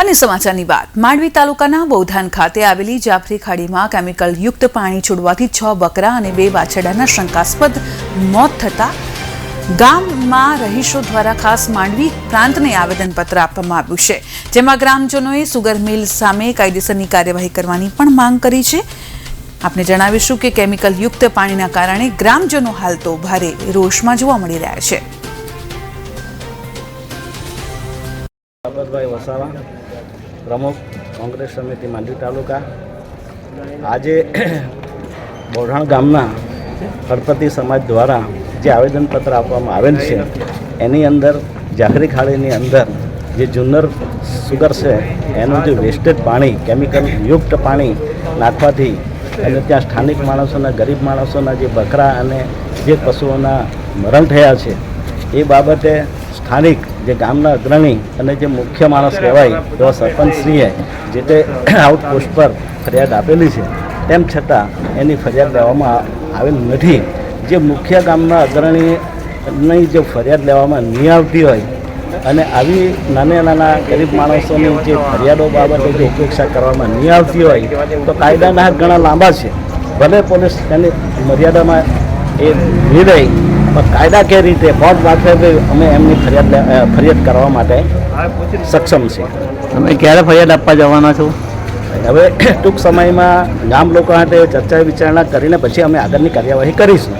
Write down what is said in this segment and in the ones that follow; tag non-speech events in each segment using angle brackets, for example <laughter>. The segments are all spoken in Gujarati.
અને સમાચારની વાત. માંડવી તાલુકાના બૌધાન ખાતે આવેલી જાફરી ખાડીમાં કેમિકલ યુક્ત પાણી છોડવાથી છ બકરા અને બે વાછરડાના શંકાસ્પદ મોત થતા ગામમાં રહીશો દ્વારા ખાસ માંડવી પ્રાંતને આવેદનપત્ર આપવામાં આવ્યું છે, જેમાં ગ્રામજનોએ સુગર મિલ સામે કાયદેસરની કાર્યવાહી કરવાની પણ માંગ કરી છે. આપને જણાવીશું કે કેમિકલ યુક્ત પાણીના કારણે ગ્રામજનો હાલ તો ભારે રોષમાં જોવા મળી રહ્યા છે. પ્રમુખ કોંગ્રેસ સમિતિ માંડવી તાલુકા. આજે <clears throat> બોઢાણ ગામના ગણપતિ સમાજ દ્વારા જે આવેદનપત્ર આપવામાં આવેલ છે, એની અંદર જાખરી ખાડીની અંદર જે જુન્નર સુગર છે, એનું જે વેસ્ટેડ પાણી કેમિકલ યુક્ત પાણી નાખવાથી અને ત્યાં સ્થાનિક માણસોના, ગરીબ માણસોના જે બકરા અને જે પશુઓના મરણ થયા છે, એ બાબતે સ્થાનિક જે ગામના અગ્રણી અને જે મુખ્ય માણસ કહેવાય એવા સરપંચશ્રીએ જે તે આઉટપોસ્ટ પર ફરિયાદ આપેલી છે, તેમ છતાં એની ફરિયાદ લેવામાં આવેલ નથી. જે મુખ્ય ગામના અગ્રણીની જે ફરિયાદ લેવામાં નહીં આવતી હોય અને આવી નાના નાના ગરીબ માણસોની જે ફરિયાદો બાબતે જે ઉપેક્ષા કરવામાં નહીં આવતી હોય, તો કાયદાના ઘણા લાંબા છે. ભલે પોલીસ તેની મર્યાદામાં એ નહીં કાયદા કે રીતે કોર્ટ મારફતે અમે એમની ફરિયાદ ફરિયાદ કરવા માટે સક્ષમ છે તમે ક્યારે ફરિયાદ આપવા જવાના છો? હવે <coughs> ટૂંક સમયમાં ગામ લોકો માટે ચર્ચા વિચારણા કરીને પછી અમે આગળની કાર્યવાહી કરીશું.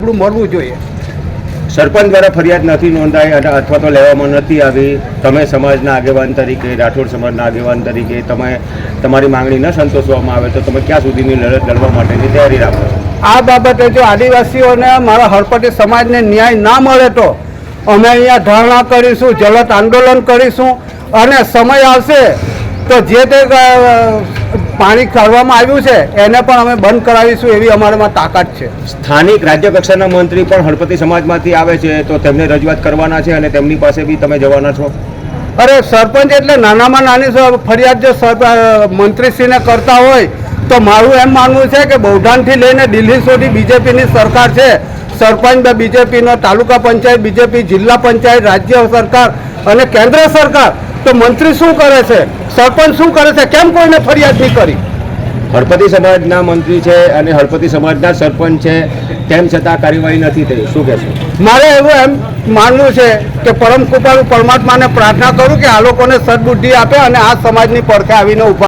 આપણું મળવું જોઈએ. સરપંચ દ્વારા ફરિયાદ નથી નોંધાઈ અથવા તો લેવામાં નથી આવી. તમે સમાજના આગેવાન તરીકે, રાઠોડ સમાજના આગેવાન તરીકે તમે તમારી માંગણી ન સંતોષવામાં આવે તો તમે ક્યાં સુધીની લડત લડવા માટેની તૈયારી રાખો છો? આ બાબતે જો આદિવાસીઓને મારા હરપટી સમાજને ન્યાય ના મળે તો અમે અહીંયા ધરણા કરીશું, જલત આંદોલન કરીશું અને સમય આવશે તો જે તે પાણી કાઢવામાં આવ્યું છે એને પણ અમે બંધ કરાવીશું એવી અમારામાં તાકાત છે. સ્થાનિક રાજ્ય કક્ષાના મંત્રી પણ હળપતિ સમાજમાંથી આવે છે તો તેમને રજૂઆત કરવાના છે અને તેમની પાસે બી તમે જવાના છો? અરે સરપંચ એટલે નાનામાં નાની ફરિયાદ જો મંત્રીશ્રીને કરતા હોય તો મારું એમ માનવું છે કે બૌઢાનથી લઈને દિલ્હી સુધી બીજેપીની સરકાર છે. સરપંચ બીજેપીનો તાલુકા પંચાયત બીજેપી જિલ્લા પંચાયત રાજ્ય સરકાર અને કેન્દ્ર સરકાર તો મંત્રી શું કરે છે? સરપંચ શું કરે છે? કેમ કોઈને ફરિયાદ નહીં કરી? હળપતિ સમાજના મંત્રી છે અને હળપતિ સમાજના સરપંચ છે તેમ છતાં કાર્યવાહી નથી થઈ. શું કહેશો? મારે એવું એમ માનવું છે કે પરમ કૃપાળુ પરમાત્માને પ્રાર્થના કરું કે આ લોકોને સદબુદ્ધિ આપે અને આ સમાજની પડખે આવીને ઊભા